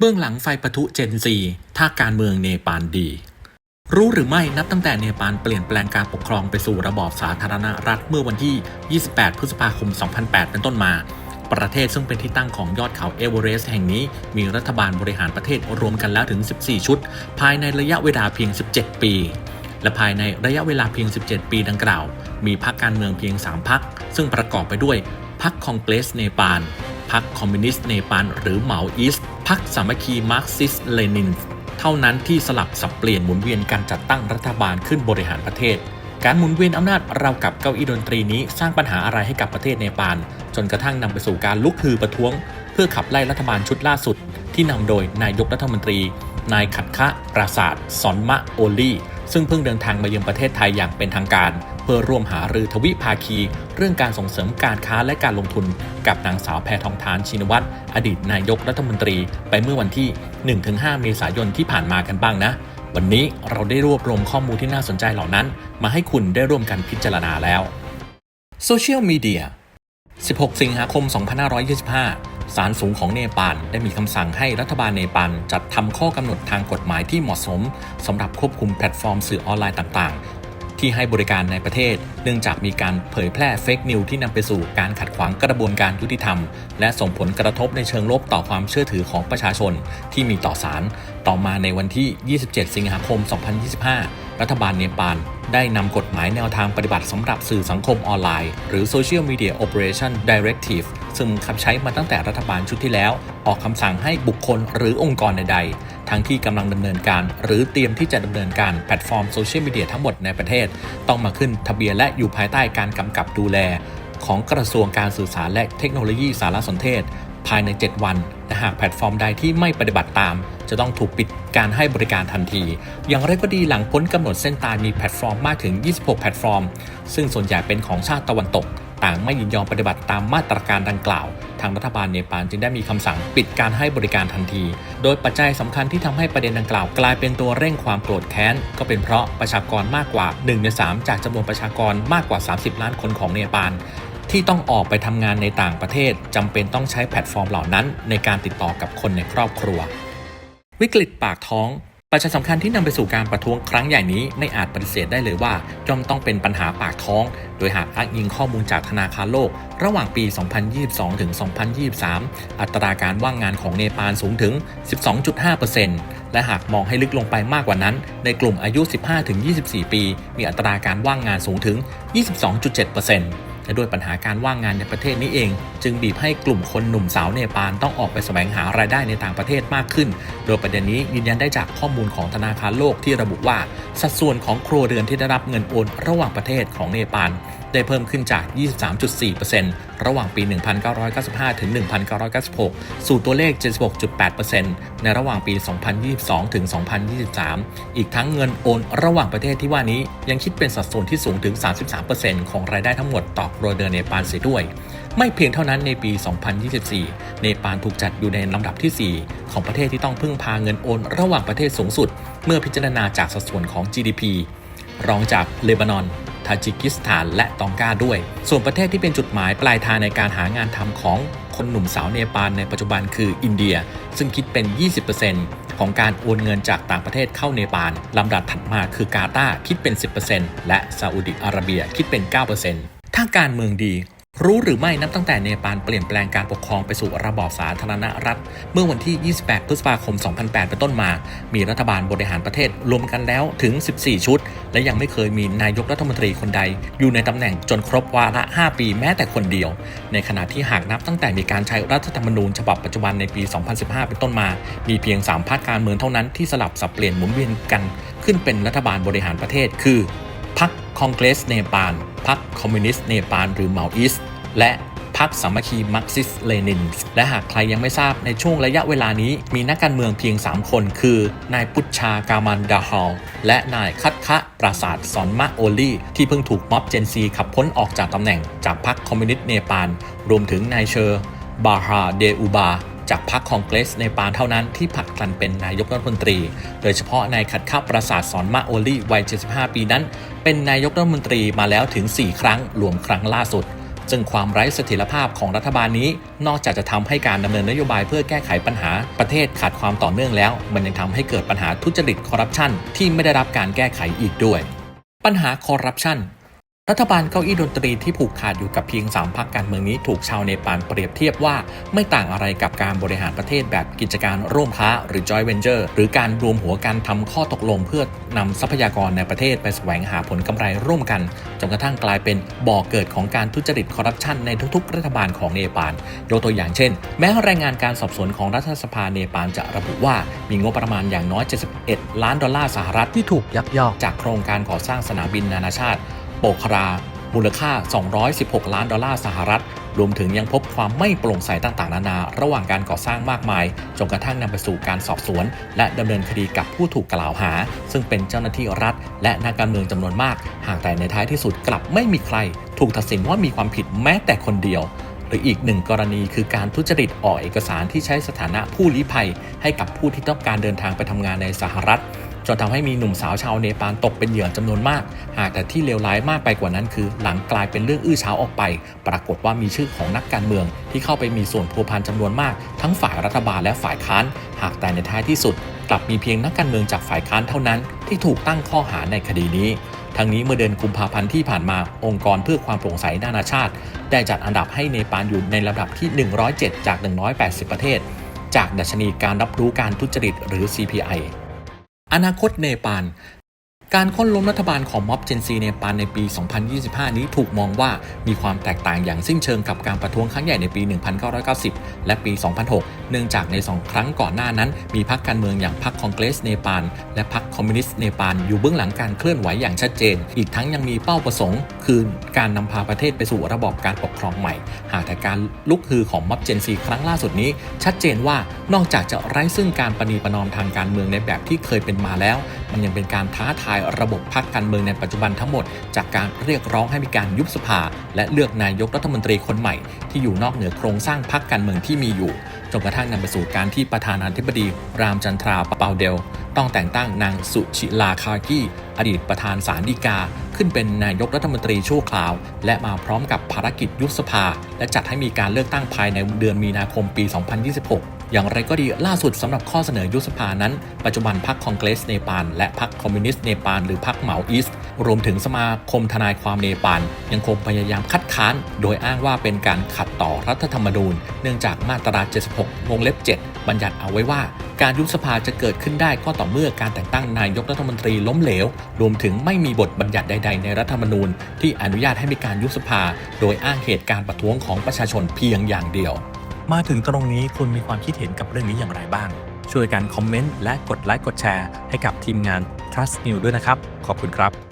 เบื้องหลังไฟปะทุเจนซีท่าการเมืองเนปาลดี รู้หรือไม่นับตั้งแต่เนปาลเปลี่ยนแปลงการปกครองไปสู่ระบอบสาธารณรัฐเมื่อวันที่ 28 พฤษภาคม 2008 เป็นต้นมา ประเทศซึ่งเป็นที่ตั้งของยอดเขาเอเวอเรสต์แห่งนี้ มีรัฐบาลบริหารประเทศรวมกันแล้วถึง 14 ชุด ภายในระยะเวลาเพียง 17 ปี และภายในระยะเวลาเพียง 17 ปีดังกล่าว มีพรรคการเมืองเพียง 3พรรคซึ่งประกอบไปด้วยพรรคคองเกรสเนปาลพรรคคอมมิวนิสต์เนปาลหรือเหมาอิสต์ พรรคสามัคคีมาร์กซิสเลนิน เท่านั้นที่สลับสับเปลี่ยนหมุนเวียนการจัดตั้งรัฐบาลขึ้นบริหารประเทศ การหมุนเวียนอำนาจเราวกับเก้าอี้ดนตรีนี้สร้างปัญหาอะไรให้กับประเทศเนปาลจนกระทั่งนำไปสู่การลุกฮือประท้วง เพื่อขับไล่รัฐบาลชุดล่าสุด ที่นำโดยนายกรัฐมนตรี นายขัดคะปราศาสตร์สอนมะโอลี่ซึ่งเพิ่งเดินทางมาเยือนประเทศไทยอย่างเป็นทางการ พื่อร่วมหารือทวิภาคี เรื่องการส่งเสริมการค้าและการลงทุน กับนางสาวแพทองทานชินวัตรอดีตนายกรัฐมนตรี ไปเมื่อวันที่ 1-5 เมษายนที่ผ่านมากันบ้างนะ วันนี้เราได้รวบรวมข้อมูลที่น่าสนใจเหล่านั้น มาให้คุณได้ร่วมกันพิจารณาแล้วโซเชียลมีเดีย16 สิงหาคม 2525 ศาลสูงของเนปาลได้มีคำสั่งให้รัฐบาลเนปาลจัดทำข้อกำหนดทางกฎหมายที่เหมาะสมสำหรับควบคุมแพลตฟอร์มสื่อออนไลน์ต่าง ที่ให้บริการในประเทศ เนื่องจากมีการเผยแพร่เฟกนิวที่นำไปสู่การขัดขวางกระบวนการยุติธรรม และส่งผลกระทบในเชิงลบต่อความเชื่อถือของประชาชนที่มีต่อศาล ต่อมาในวันที่ 27 สิงหาคม 2025 รัฐบาลเนปาลได้นำกฎหมายแนวทางปฏิบัติสำหรับสื่อสังคมออนไลน์ หรือ Social Media Operation Directive ซึ่งขับใช้มาตั้งแต่รัฐบาลชุดที่แล้ว ออกคำสั่งให้บุคคลหรือองค์กรใดๆ ทั้งที่กำลังดำเนินการ หรือเตรียมที่จะดำเนินการแพลตฟอร์มโซเชียลมีเดียทั้งหมดในประเทศ ต้องมาขึ้นทะเบียนและอยู่ภายใต้การกำกับดูแล ของกระทรวงการสื่อสารและเทคโนโลยีสารสนเทศ ภายใน 7 วันและหากแพลตฟอร์มใดที่ไม่ปฏิบัติตาม จะต้องถูกปิดการให้บริการทันที อย่างไรก็ดีหลังพ้นกำหนดเส้นตายมีแพลตฟอร์มมากถึง 26 แพลตฟอร์ม ซึ่งส่วนใหญ่เป็นของชาติตะวันตก ต่างไม่ยินยอมปฏิบัติตามมาตรการดังกล่าว ทางรัฐบาลเนปาลจึงได้มีคำสั่งปิดการให้บริการทันที โดยปัจจัยสำคัญที่ทำให้ประเด็นดังกล่าวกลายเป็นตัวเร่งความโกรธแค้น ก็เป็นเพราะประชากรมากกว่า1ใน3จากจำนวนประชากรมากกว่า 30 ล้านคนของเนปาล ที่ต้องออกไปทำงานในต่างประเทศจำเป็นต้องใช้แพลตฟอร์มเหล่านั้น ในการติดต่อกับคนในครอบครัว วิกฤตปากท้อง ปัจจัยสำคัญที่นำไปสู่การประท้วงครั้งใหญ่นี้ไม่อาจปฏิเสธได้เลยว่าย่อมต้องเป็นปัญหาปากท้อง โดยหากอ้างอิงข้อมูลจากธนาคารโลก ระหว่างปี 2022 ถึง 2023 อัตราการว่างงานของเนปาลสูงถึง 12.5%และหากมองให้ลึกลงไปมากกว่านั้น ในกลุ่มอายุ 15-24 ปี มีอัตราการว่างงานสูงถึง 22.7% และด้วยปัญหาการว่างงานในประเทศนี้เอง จึงบีบให้กลุ่มคนหนุ่มสาวเนปาลต้องออกไปแสวงหารายได้ในต่างประเทศมากขึ้น โดยประเด็นนี้ยืนยันได้จากข้อมูลของธนาคารโลกที่ระบุว่า สัดส่วนของครัวเรือนที่ได้รับเงินโอนระหว่างประเทศของเนปาล ได้เพิ่มขึ้นจาก 23.4%ระหว่างปี 1995 ถึง 1996 สู่ตัวเลข 76.8%ในระหว่างปี 2022 ถึง 2023 อีกทั้งเงินโอนระหว่างประเทศที่ว่านี้ยังคิดเป็นสัดส่วนที่สูงถึง 33%ของรายได้ทั้งหมดต่อครัวเรือนเนปาลเสียด้วย ไม่เพียงเท่านั้นในปี 2024 เนปาลถูกจัดอยู่ในลำดับที่ 4 ของประเทศที่ต้องพึ่งพาเงินโอนระหว่างประเทศสูงสุด เมื่อพิจารณาจากสัดส่วนของ GDP รองจากเลบานอน ทาจิกิสถาน และตองกาด้วย ส่วนประเทศที่เป็นจุดหมายปลายทางในการหางานทำของคนหนุ่มสาวเนปาลในปัจจุบันคืออินเดีย ซึ่งคิดเป็น 20%ของการโอนเงินจากต่างประเทศเข้าเนปาลลำดับถัดมาคือกาตาร์คิดเป็น 10%และซาอุดิอาระเบียคิดเป็น 9%ถ้าการเมืองดี รู้หรือไม่นับตั้งแต่เนปาลเปลี่ยนแปลงการปกครองไปสู่ระบอบสาธารณรัฐ เมื่อวันที่ 28 พฤษภาคม 2008 เป็นต้นมา มีรัฐบาลบริหารประเทศรวมกันแล้วถึง 14 ชุด และยังไม่เคยมีนายกรัฐมนตรีคนใด อยู่ในตำแหน่งจนครบวาระ 5 ปีแม้แต่คนเดียว ในขณะที่หากนับตั้งแต่มีการใช้รัฐธรรมนูญฉบับปัจจุบันในปี 2015 เป็นต้นมา มีเพียง 3พรรคการเมืองเท่านั้นที่สลับสับเปลี่ยนหมุนเวียนกัน ขึ้นเป็นรัฐบาลบริหารประเทศ คือ พรรคคองเกรสเนปาลพรรคคอมมิวนิสต์เนปาลหรือเหมาอิสต์และพรรคสามัคคีมาร์กซิสเลนิน และหากใครยังไม่ทราบในช่วงระยะเวลานี้มีนักการเมืองเพียง 3 คน คือ นายพุชชากามันดาฮอลและนายคัตคะปราศาสตร์สอนมะโอลี่ ที่เพิ่งถูกม็อบเจนซีขับพ้นออกจากตำแหน่งจากพรรคคอมมิวนิสต์เนปาลรวมถึงนายเชอร์บาฮาเดอูบา จากพรรคคองเกรสในปานเท่านั้นที่ผลักดันเป็นนายกรัฐมนตรี โดยเฉพาะนายขัดข้าประสาทสอนมาโอลี่วัย 75 ปีนั้น เป็นนายกรัฐมนตรีมาแล้วถึง 4 ครั้งรวมครั้งล่าสุดซึ่งความไร้เสถียรภาพของรัฐบาลนี้ นอกจากจะทำให้การดำเนินนโยบายเพื่อแก้ไขปัญหาประเทศขาดความต่อเนื่องแล้ว มันยังทำให้เกิดปัญหาทุจริตคอร์รัปชันที่ไม่ได้รับการแก้ไขอีกด้วย ปัญหาคอร์รัปชัน รัฐบาลเก้าอี้ดนตรีที่ผูกขาดอยู่กับเพียง 3พักการเมืองนี้ถูกชาวเนปาลเปรียบเทียบว่า ไม่ต่างอะไรกับการบริหารประเทศแบบกิจการร่วมค้าหรือ joint venture หรือการรวมหัวกันทำข้อตกลงเพื่อนำทรัพยากรในประเทศไปแสวงหาผลกำไรร่วมกันจนกระทั่งกลายเป็นบ่อเกิดของการทุจริตคอร์รัปชันในทุกๆ รัฐบาลของเนปาลยกตัวอย่างเช่น แม้รายงานการสอบสวนของรัฐสภาเนปาลจะระบุว่ามีงบประมาณอย่างน้อย 71 ล้านดอลลาร์สหรัฐที่ถูกยักยอกจากโครงการก่อสร้างสนามบินนานาชาติ โปกครา มูลค่า 216 ล้านดอลลาร์สหรัฐ รวมถึงยังพบความไม่โปร่งใสต่างๆ นานา ระหว่างการก่อสร้างมากมาย จนกระทั่งนำไปสู่การสอบสวน และดำเนินคดีกับผู้ถูกกล่าวหา ซึ่งเป็นเจ้าหน้าที่รัฐ และนักการเมืองจำนวนมาก หากแต่ในท้ายที่สุดกลับไม่มีใคร ถูกตัดสินว่ามีความผิดแม้แต่คนเดียวหรืออีกหนึ่งกรณีคือการทุจริตออกเอกสารที่ใช้สถานะผู้ลี้ภัย ให้กับผู้ที่ต้องการเดินทางไปทำงานในสหรัฐ จนทำให้มีหนุ่มสาวชาวเนปาลตกเป็นเหยื่อจำนวนมาก หากแต่ที่เลวร้ายมากไปกว่านั้นคือ หลังกลายเป็นเรื่องอื้อเฉาออกไป ปรากฏว่ามีชื่อของนักการเมือง ที่เข้าไปมีส่วนพัวพันจำนวนมาก ทั้งฝ่ายรัฐบาลและฝ่ายค้าน หากแต่ในท้ายที่สุด กลับมีเพียงนักการเมืองจากฝ่ายค้านเท่านั้น ที่ถูกตั้งข้อหาในคดีนี้ทั้งนี้เมื่อเดือนกุมภาพันธ์ที่ผ่านมาองค์กรเพื่อความโปร่งใสนานาชาติ ได้จัดอันดับให้เนปาลอยู่ในลำดับที่ 107 จาก 180 ประเทศ จากดัชนีการรับรู้การทุจริตหรือ CPI อนาคตเนปาล การค้นล้มรัฐบาลของม็อบเจนซีเนปาลในปี 2025 นี้ถูกมองว่ามีความแตกต่างอย่างสิ้นเชิงกับการประท้วงครั้งใหญ่ในปี 1990 และปี 2006 เนื่องจากในสองครั้งก่อนหน้านั้น มีพรรคการเมืองอย่างพรรคคองเกรสเนปาลและพรรคคอมมิวนิสต์เนปาลอยู่เบื้องหลังการเคลื่อนไหวอย่างชัดเจน อีกทั้งยังมีเป้าประสงค์ คือการนำพาประเทศไปสู่ระบอบการปกครองใหม่ หากแต่การลุกฮือของม็อบเจนซีครั้งล่าสุดนี้ ชัดเจนว่านอกจากจะไร้ซึ่งการประนีประนอมทางการเมืองในแบบที่เคยเป็นมาแล้ว มันยังเป็นการท้าทายระบบพรรคการเมืองในปัจจุบันทั้งหมด จากการเรียกร้องให้มีการยุบสภา และเลือกนายกรัฐมนตรีคนใหม่ ที่อยู่นอกเหนือโครงสร้างพรรคการเมืองที่มีอยู่จนกระทั่งนำไปสู่การที่ประธานาธิบดี รามจันทราปเปาเดล ต้องแต่งตั้งนางสุชิลาคากีอดีตประธานศาลฎีกา ขึ้นเป็นนายกรัฐมนตรีชั่วคราว และมาพร้อมกับภารกิจยุบสภา และจัดให้มีการเลือกตั้งภายในเดือนมีนาคมปี 2026 อย่างไรก็ดีล่าสุดสำหรับข้อเสนอยุบสภานั้น ปัจจุบันพรรคคองเกรสเนปาลและพรรคคอมมิวนิสต์เนปาลหรือพรรคเหมาอีสต์รวมถึงสมาคมทนายความเนปาลยังคงพยายามคัดค้าน โดยอ้างว่าเป็นการขัดต่อรัฐธรรมนูญ เนื่องจากมาตรา 76 วงเล็บ 7 บัญญัติเอาไว้ว่า การยุบสภาจะเกิดขึ้นได้ก็ต่อเมื่อการแต่งตั้งนายกรัฐมนตรีล้มเหลว รวมถึงไม่มีบทบัญญัติใด ๆ ในรัฐธรรมนูญ ที่อนุญาตให้มีการยุบสภา โดยอ้างเหตุการณ์ประท้วงของประชาชนเพียงอย่างเดียว มาถึงตรงนี้คุณมีความคิดเห็นกับเรื่องนี้อย่างไรบ้าง ช่วยกันคอมเมนต์และกดไลค์กดแชร์ให้กับทีมงาน Trust New ด้วยนะครับ ขอบคุณครับ